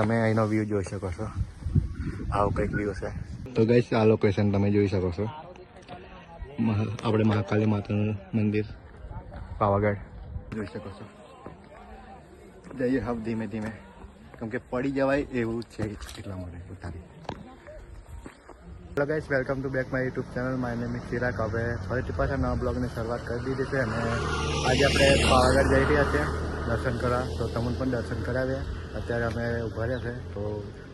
તમે અહીંનો વ્યૂ જોઈ શકો છો. આવો કંઈક વ્યૂ છે. તો ગઈશ આ લોકેશન તમે જોઈ શકો છો. આપણે મહાકાલી માતાનું મંદિર. પાવાગઢ. જોઈ શકો છો. જઈએ હવે ધીમે ધીમે. કેમ કે પડી જવાય એવું છે એટલા માટે પોતાની hello guys welcome to back my YouTube channel my name is Chirag હવે ફરીથી પાછા નવા બ્લોગની શરૂઆત કરી દીધી છે અને આજે આપણે પાવાગઢ જઈ રહ્યા છીએ. દર્શન કરવા તો તમને પણ દર્શન કરાવ્યા અત્યારે અમે ઊભા રહ્યા છે તો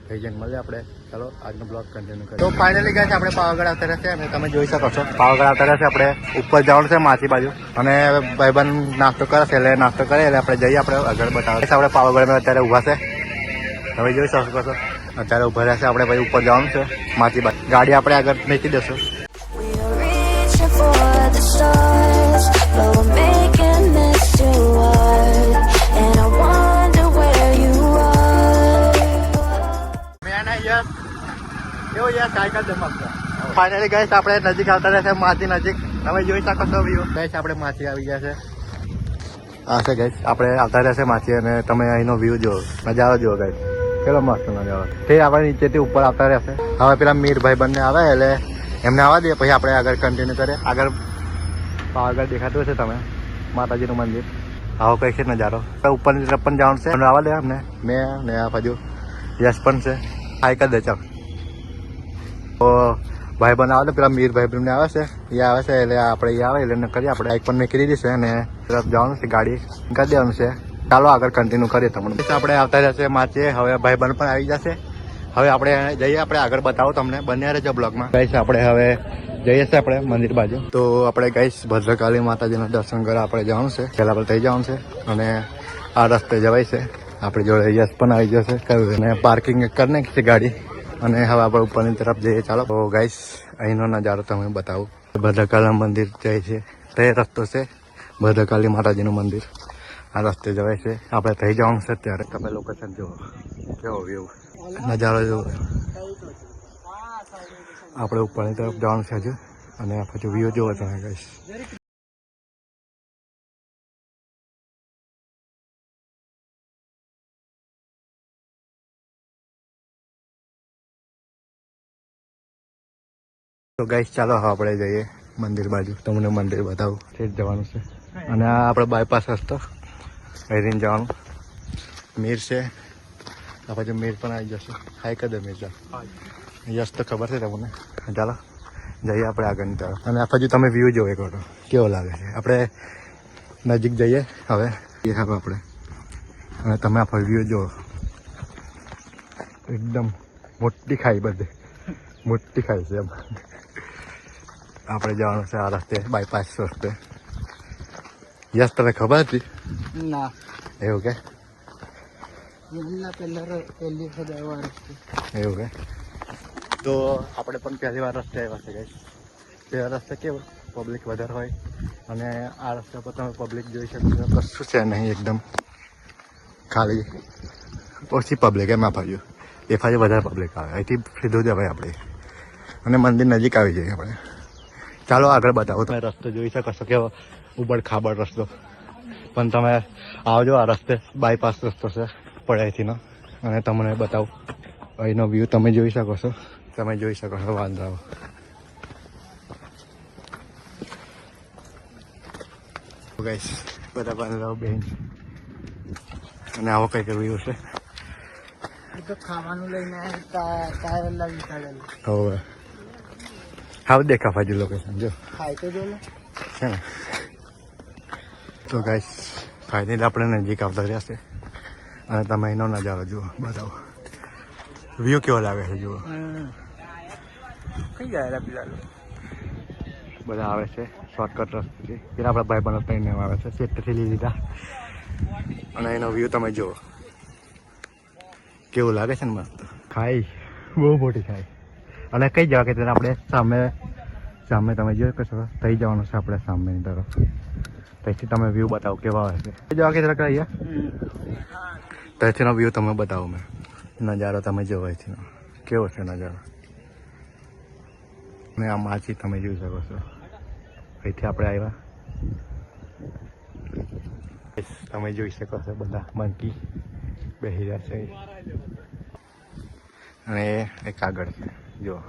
ભાઈજન મળે મળીએ આપણે. ચાલો આજનો બ્લોગ કન્ટિન્યુ કરીએ. તો ફાઇનલી ગયા છે આપણે પાવાગઢ આવતા રહેશે અને તમે જોઈ શકો છો. પાવાગઢ આવતા રહેશે આપણે ઉપર જવાનું છે માછી બાજુ. અને ભાઈબંધ નાસ્તો કરે છે એટલે નાસ્તો કરે એટલે આપણે જઈએ આપણે આગળ બતાવે આપણે પાવાગઢમાં અત્યારે ઊભા છે. તમે જોઈ શકો છો. અત્યારે ઊભા રહ્યા છે આપણે ભાઈ ઉપર જવાનું છે માછી બાજુ. ગાડી આપણે આગળ મૂકી દેશું ફાઇનલી ગઈશ આપણે નજીક આવતા રહેશે માછી નજીક. તમે જોઈ શકો છો વ્યૂ ગઈશ આપણે માછી આવી ગયા છે. હા છે ગઈશ આપણે આવતા રહેશે માછી અને તમે અહીંનો વ્યૂ જુઓ. નજારો જુઓ ગઈશ કેટલો મસ્ત નજારો. તે આપણે નીચેથી ઉપર આવતા રહેશે હવે પેલા મીરભાઈ બંને આવે એટલે એમને આવવા દઈએ પછી આપણે આગળ કન્ટિન્યુ કરીએ. આગળ આગળ દેખાતું હશે તમે. માતાજીનું મંદિર. આવો કઈ છે નજારો. ઉપરની તરફ પણ જવાનું છે. આવવા દે અમને. મેં ને આ બાજુ યશ પણ છે. હાઈ કરી દે ચાલ. તો ભાઈ બન આવે પેલા મીર ભાઈ બંને આવે છે. એ આવે છે એટલે આપણે એ આવે એટલે કરીએ આપણે બાઇક પણ નીકળી દેશે અને તરફ જવાનું છે ગાડી કરી દેવાનું છે. ચાલો આગળ કન્ટિન્યુ કરીએ તમને. આપણે આવતા જશે માચે. હવે ભાઈ બન પણ આવી જશે. હવે આપણે જઈએ, આપણે આગળ બતાવો તમને. બંને રહેજો બ્લોગમાં. ગઈશ આપણે હવે જઈએ છીએ આપણે મંદિર બાજુ. તો આપણે ગઈશ ભદ્રકાળી માતાજીના દર્શન કરવા આપણે જવાનું છે. પહેલાં આપણે થઈ જવાનું છે અને આ રસ્તે જવાય છે. આપણે જોડે યશ પણ આવી જશે. અને પાર્કિંગ કરી નાખી છે ગાડી. અને હવે આપણે ઉપરની તરફ જઈએ. ચાલો. તો અહીંનો નજારો તમે બતાવું. ભદ્રકાળી મંદિર જાય છે, તે રસ્તો છે ભદ્રકાળી માતાજીનું મંદિર. આ રસ્તે જવાય છે. આપણે થઈ જવાનું છે ત્યારે તમે લોકેશન જુઓ. કેવો વ્યૂ નજારો જુઓ. આપણે ઉપરની તરફ જવાનું છે હજુ. અને પછી વ્યૂ જુઓ તમે ગાઈસ ગાઈસ ચાલો હવે આપણે જઈએ મંદિર બાજુ. તમને મંદિર બતાવું. છે જવાનું છે. અને આ આપણે બાયપાસ રસ્તો. હેરીને જવાનું. મીર છે. આ બાજુ મીર પણ આવી જશે. હાઈ કદે મીર યસ તો ખબર છે તમને. ચાલો, જઈએ આપણે આગળની તરફ. અને આ બાજુ તમે વ્યૂ જોવો એક વાર કેવો લાગે છે? આપણે નજીક જઈએ હવે. એ હવે આપણે. અને તમે આ વ્યૂ જોવો. એકદમ મોટી ખાઈ બધે. મોટી ખાઈ છે એમ. આપણે જવાનું છે આ રસ્તે બાયપાસ રસ્તે. યસ તને ખબર હતી? ના. એવું કે? એવું કે? તો આપણે પણ પહેલી વાર રસ્તે આવ્યા છે ગઈ પહેલા રસ્તે કેવું? પબ્લિક વધારે હોય. અને આ રસ્તા પર તમે પબ્લિક જોઈ શકો છો. કશું છે નહીં એકદમ. ખાલી ઓછી પબ્લિક એમાં ફર્યું. એ ફાજે વધારે પબ્લિક આવે. અહીંથી સીધું જવાય આપણે. અને મંદિર નજીક આવી જઈએ આપણે. ચાલો આગળ બતાવો તમે રસ્તો જોઈ શકો છો કેવો ઉબડ ખાબડ રસ્તો પણ તમે આવજો આ રસ્તે બાયપાસ રસ્તો છે પડાઈથીનો અને તમને બતાવું અહીંનો વ્યૂ તમે જોઈ શકો છો તમે જોઈ શકો છો વાંદરાઓ ગાઈસ બધા વાંદરાઓ બેન અને આવો કંઈક વ્યૂ છે ખાવાનું લઈને હવે હાવ દેખા બાજુ લોકેશન જો છે ને તો ગાઈસ ફાઇનલી આપણે નજીક આવતા રહ્યા છે. અને તમે એનો નજારો જુઓ બતાવો. વ્યૂ કેવો લાગે છે જુઓ. કઈ ગયા પેલા બધા આવે છે શોર્ટકટ રસ્તેથી. પેલા આપણા ભાઈ બનો થઈને આવે છે સેટથી લઈ લીધા. અને એનો વ્યૂ તમે જુઓ. કેવું લાગે છે ને મસ્ત? ખાઈ બહુ મોટી ખાઈ. અને કઈ જવા કે તેને આપણે સામે સામે તમે જોઈ શકો થઈ જવાનું છે આપણે સામેની તરફ. ત્યાંથી તમે વ્યૂ બતાવો કેવા છે. કઈ જવા કે તરફ અહીંયા ત્યાંથીનો વ્યૂ તમે બતાવો મેં. નજારો તમે જોવો અહીંથીનો. કેવો છે નજારો? અને આ માછી તમે જોઈ શકો છો. અહીંથી આપણે આવ્યા. તમે જોઈ શકો છો બધા. મંકી બેસી રહ્યા છે અને એક આગળ છે. જો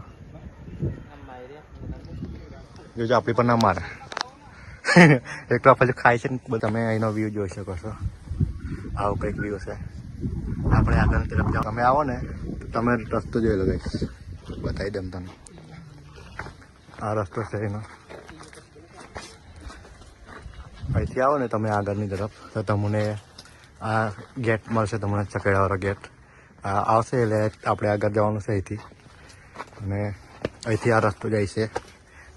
જોજો આપણી પણ ના મારે એકલા પછી ખાય છે ને તમે અહીંનો વ્યૂ જોઈ શકો છો આવો કંઈક વ્યૂ છે આપણે આગળ તરફ જાઓ તમે આવો ને તો તમે રસ્તો જોઈ લો ગઈશ બતાવી દઉં તમને આ રસ્તો છે એનો અહીંથી આવો ને તમે આગળની તરફ તો તમને આ ગેટ મળશે તમને ચકેડાવાળો ગેટ આવશે એટલે આપણે આગળ જવાનું છે અહીંથી અને અહીંથી આ રસ્તો જાય છે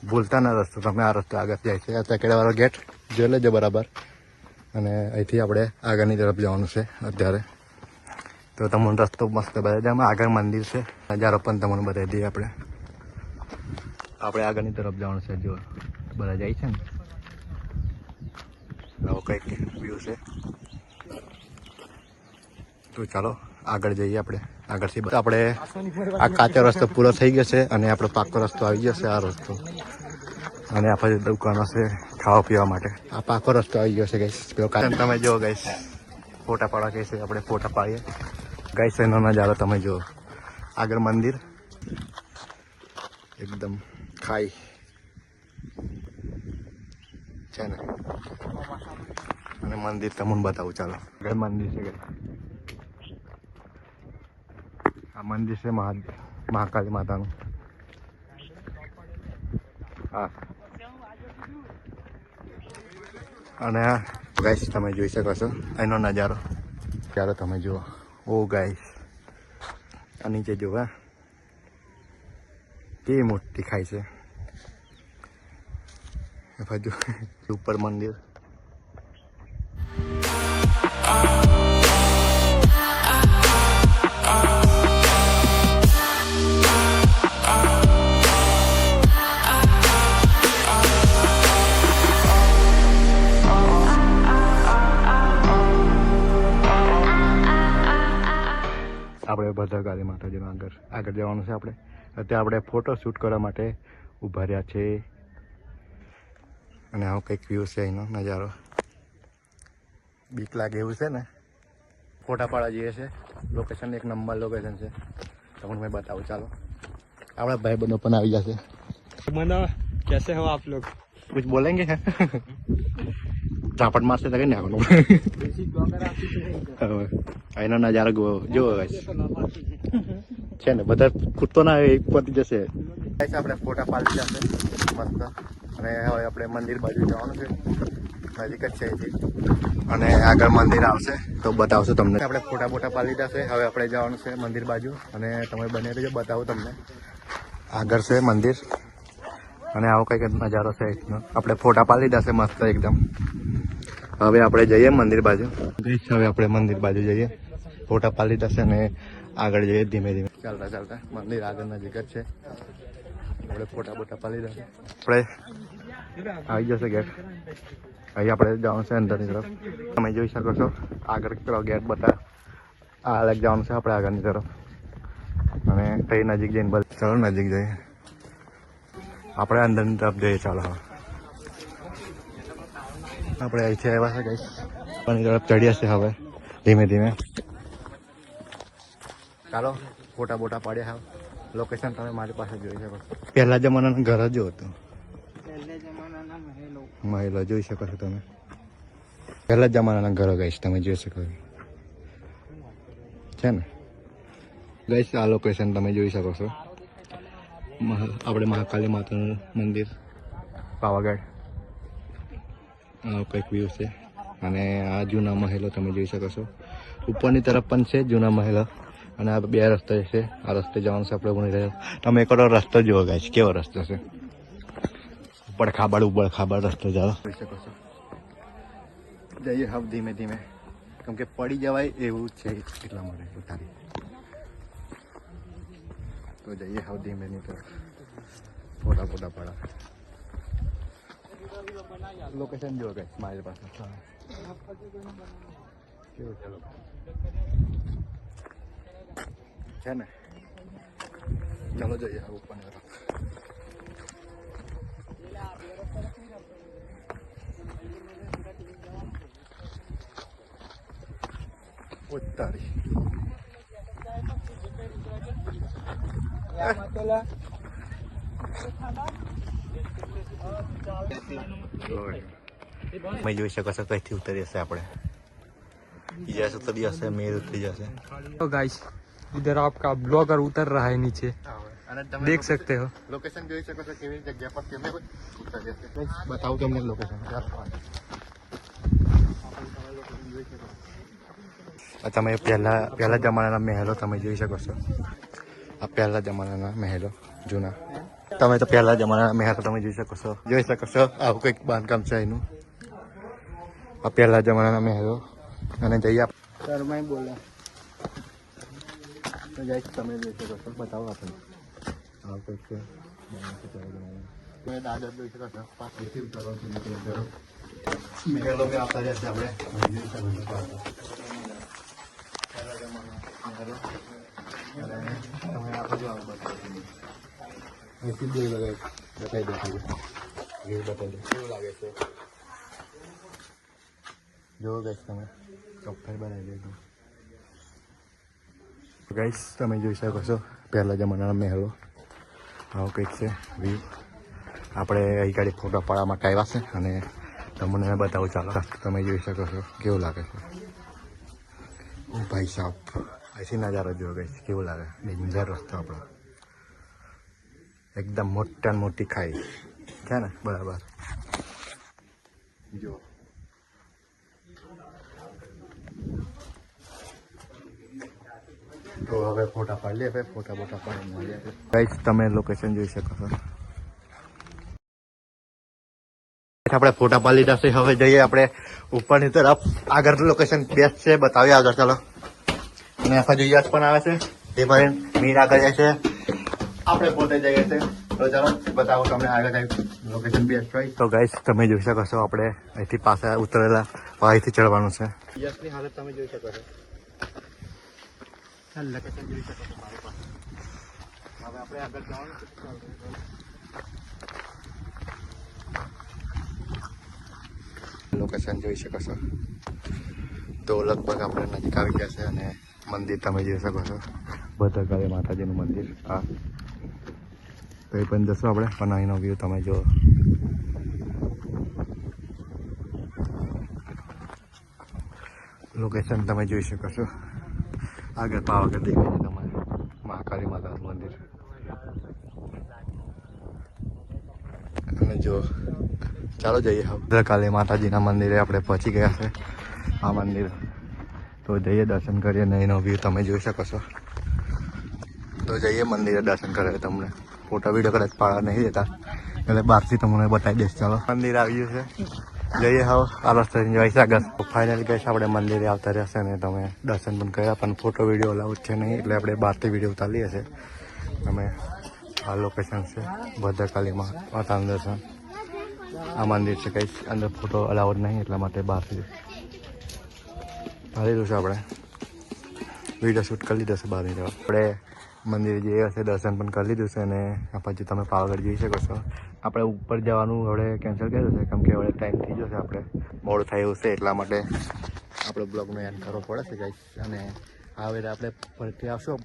ભૂલતાના રસ્તો તમે આ રસ્તો આગળ જાય છે આ તકેડાવાળો ગેટ જોઈ લેજો બરાબર અને અહીંથી આપણે આગળની તરફ જવાનું છે અત્યારે તો તમને રસ્તો મસ્ત બતાવી દે આગળ મંદિર છે નજારો પણ તમને બતાવી દઈએ આપણે આપણે આગળની તરફ જવાનું છે જો બધા જાય છે ને આવો કંઈક વ્યૂ છે તો ચાલો આગળ જઈએ આપણે. આગળથી આપણે આ કાચો રસ્તો પૂરો થઈ ગયો છે અને આપણો પાકો રસ્તો આવી ગયો છે, આ રસ્તો. અને આપણે દુકાનો છે ખાવા પીવા માટે. આ પાકો રસ્તો આવી ગયો છે ગઈશ કાચો તમે જુઓ ગઈશ ફોટા પાડવા કહે છે, આપણે ફોટા પાડીએ. ગઈશ એનો નજારો તમે જુઓ. આગળ મંદિર. એકદમ ખાઈ. છે ને? અને મંદિર તમને બતાવું, ચાલો. આગળ મંદિર છે guys. આ મંદિર છે મહા, મહાકાળી માતાનું. હા. અને ગાઈસ તમે જોઈ શકો છો. એનો નજારો. ત્યારે તમે જુઓ. ઓ ગાઈસ આ નીચે જુઓ તે મોટી ખાય છે. બાજુ ઉપર મંદિર. આપણે ભદ્રકાળી માતાજીનું આગળ આગળ જવાનું છે આપણે. અત્યારે આપણે ફોટો શૂટ કરવા માટે ઊભા રહ્યા છે. અને આવો કંઈક વ્યૂ છે અહીંનો નજારો. બીક લાગે એવું છે ને? ફોટા પાડા જઈએ છે લોકેશન એક નંબર લોકેશન છે. તો તમને મેં બતાવું ચાલો. આપણા ભાઈ બહેનો પણ આવી જશે. મને કેસે હો આપ લોગ? કુછ બોલેંગે? ઝાપટ મારશે તકે નહીં આવવાનું અહીંનો નજારા જોવો ગાઈસ છે ને બધા ખૂટતો ના એક પતી જશે. ગાઈસ આપણે ફોટા પાડી જશે મસ્ત. અને હવે આપણે મંદિર બાજુ જવાનું છે. નજીક જ છે અને આગળ મંદિર આવશે. તો બતાવશું તમને. આપણે ફોટા ફોટા પાડી જશે હવે આપણે જવાનું છે મંદિર બાજુ. અને તમે બને રહેજો બતાવું તમને. આગળ છે મંદિર. અને આવો કંઈક નજારો છે આપણે ફોટા પાડી દેશે મસ્ત એકદમ. હવે આપણે જઈએ મંદિર બાજુ. હવે આપણે મંદિર બાજુ જઈએ. ફોટા પાડી લીધા અને આગળ જઈએ ધીમે ધીમે. ચાલતા ચાલતા. મંદિર આગળ નજીક જ છે. આપણે ફોટા બોટા પાડી લીધા આપણે આવી જશે ગેટ અહીં આપણે જવાનું છે અંદરની તરફ. તમે જોઈ શકો છો આગળ પેલો ગેટ બતા આ અલગ જવાનું છે આપણે આગળની તરફ. અને કઈ નજીક જઈને બસ. ચાલો નજીક જઈએ. આપણે અંદરની તરફ જઈએ ચાલો. હવે આપણે અહીંથી આવ્યા છે ગઈશ પણ તરફ ચડ્યા છે હવે ધીમે ધીમે. ચાલો ફોટા બોટા પાડ્યા હા લોકેશન તમે મારી પાસે જોઈ શકો પહેલા જમાનાનું ઘર જ હતું. મહિલા. જોઈ શકો છો તમે. પહેલા જમાનાના ઘરો ગઈશ તમે જોઈ શકો છે. ને? ગઈશ આ લોકેશન તમે જોઈ શકો છો. આપણે મહાકાલી માતાનું મંદિર. પાવાગઢ. આ કંઈક વ્યૂ છે. અને આ જૂના મહેલો તમે જોઈ શકો છો. ઉપરની તરફ પણ છે જૂના મહેલો. અને આ બે રસ્તા છે. આ રસ્તે જવાનું છે આપણે ભણી રહ્યા. તમે એક રસ્તો જુઓ ગાઈશ કેવો રસ્તો છે. ઉપર ખાબડ ઉપર ખાબડ રસ્તો જાઓ જોઈ શકો છો. જઈએ હવે ધીમે ધીમે. કેમ કે પડી જવાય એવું છે એટલા માટે ઉતારી. તો જઈએ હવે ધીમે ધીમે. ફોટા ફોટા પડા લોકેશન જો કઈ મારી પાસે કેવું ચાલો છે ને ચાલો જઈએ ઉપર ઉતારી તમે જોઈ શકો છો કઈથી ઉતરી હશે આપણે યસ ઉતરી જશે મેર ઉતરી જશે तो गाइस इधर आपका ब्लॉगर उतर रहा है नीचे અને તમે देख सकते हो લોકેશન જોઈ શકો છો કેવી જગ્યા પર કેમને ઉતરી જશે બતાવું તમને લોકેશન આ તમે પહેલા પહેલા જમાનાના મહેલો તમે જોઈ શકો છો આ પહેલા જમાનાના મહેલો જૂના તમે તો પહેલા જમાના મહેલો તમે જોઈ શકો છો. જોઈ શકો છો આવું કંઈક બાંધકામ છે એનું આ પહેલા જમાનાના મહેલો અને જઈએ આપ- શર્માઈ બોલે તો જાય તમે જોઈ શકો છો બતાવો આપણે. આવું કંઈક છે. દાદર જોઈ શકો છો. ઉતારો. મહેલો આવતા રહેશે આપણે. તમે આપણે આવું. અહીંથી કેવું લાગે છે જોવો ગઈશ તમે ચોખ્ખાઈ બનાવી દેજો ગાઈસ તમે જોઈ શકો છો પહેલા જમાનાના મહેલો આવો કંઈક છે વ્યૂ આપણે અહીં ગાડી ફોટા પાડવા માટે છે અને તમને બતાવું ચાલો તમે જોઈ શકો છો કેવું લાગે છે ભાઈ સાહેબ અહીંથી નજારો જોયો ગઈ કેવું લાગે ડેન્જર રસ્તો આપણો એકદમ મોટા મોટી ખાઈ. છે ને? બરાબર. જો. તો હવે ફોટા પાડી લે હવે ફોટા બોટા પાડી મળીએ ગાઈસ તમે લોકેશન જોઈ શકો છો. આપણે ફોટા પાડી લીધા છે. હવે જઈએ આપણે ઉપરની તરફ. આગળ લોકેશન બેસ્ટ છે. બતાવીએ આગળ, ચાલો. અને આખા જોઈએ પણ આવે છે. તે પણ મીર આગળ જાય છે. આપણે પોતે જઈએ છીએ. તો ચાલો બતાવો તમને આગળ લોકેશન બેસ્ટ હોય. તો ગાઈસ તમે જોઈ શકો છો આપણે અહીંથી પાછા ઉતરેલા અહીંથી ચડવાનું છે. યસની હાલત તમે જોઈ શકો છો. ચાલ લોકેશન જોઈ શકો છો મારી પાસે. હવે આપણે આગળ જવાનું છે. લોકેશન જોઈ શકો છો. તો લગભગ આપણે નજીક આવી ગયા છે અને મંદિર તમે જોઈ શકો છો. ભદ્રકાળી માતાજીનું મંદિર. હા. તો એ પણ જશો આપણે. પણ અહીંનો વ્યૂ તમે જુઓ. લોકેશન તમે જોઈ શકો છો. આગળ પાવાગઢ દેખાય છે તમારે. મહાકાળી માતાનું મંદિર. અને જો ચાલો જઈએ હવે. ભદ્રકાળી માતાજીના મંદિરે આપણે પહોંચી ગયા છે. આ મંદિર. તો જઈએ દર્શન કરીએ અને એનો વ્યૂ તમે જોઈ શકો છો. તો જઈએ મંદિરે દર્શન કરે તમને. ફોટો વીડિયો કદાચ પાડવા નહીં દેતા એટલે બહારથી તમને બતાવી દઈશ, ચાલો. મંદિર આવ્યું છે. જઈએ હવે આ રસ્તે છે આગળ ફાઇનલ કહીશ આપણે મંદિરે આવતા રહેશે ને તમે દર્શન પણ કર્યા, પણ ફોટો વીડિયો અલાઉડ છે નહીં, એટલે આપણે બહારથી વીડિયો ઉતારીએ છીએ. તમે આ લોકેશન છે, ભદ્રકાલીમાં માતાનું દર્શન. આ મંદિર છે કંઈ, અંદર ફોટો અલાઉડ નહીં, એટલા માટે બહારથી. હાલી છે આપણે. વીડિયો શૂટ કરી લીધો છે બહારની આપણે મંદિર જે હશે, દર્શન પણ કરી લીધું છે અને આ પછી તમે પાવાગઢ જઈ શકો છો. આપણે ઉપર જવાનું હવે કેન્સલ કર્યું છે, કેમ કે હવે ટાઈમ થઈ જશે આપણે. મોડું થાય એવું છે એટલા માટે આપણે બ્લોગનો એન્ડ કરવો પડે છે ગાઈસ અને હવે આપણે ફરીથી આવશો.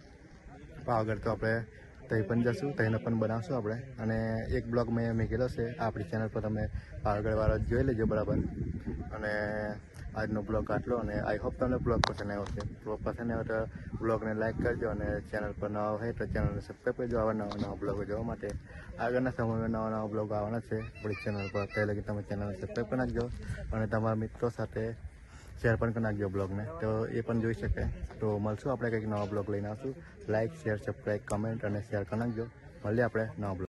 પાવાગઢ તો આપણે ત્યાં પણ જશું તહીંને પણ બનાવશું આપણે. અને એક બ્લોગ મેં મૂકેલો છે, આપણી ચેનલ પર તમે પાવાગઢવાળો જોઈ લેજો બરાબર. અને આજનો બ્લોગ આટલો અને આઈ હોપ તમને બ્લોગ પસંદ આવ્યો છે બ્લોગ પસંદ આવ્યો તો બ્લોગને લાઈક કરજો અને ચેનલ પર નવા હોય તો ચેનલને સબસ્ક્રાઈબ કરજો. આવા નવા નવા બ્લોગો જોવા માટે. આગળના સમયમાં નવા નવા બ્લોગ આવવાના છે. આપણી ચેનલ પર તે લગી તમે ચેનલને સબસ્ક્રાઈબ કરી નાખજો અને તમારા મિત્રો સાથે શેર પણ કરી નાખજો બ્લોગને. તો એ પણ જોઈ શકે. તો મળશું આપણે કંઈક નવા બ્લોગ લઈને આવશું. લાઇક શેર સબસ્ક્રાઈબ કમેન્ટ અને શેર કરી નાખજો. મળીએ આપણે નવા બ્લોગ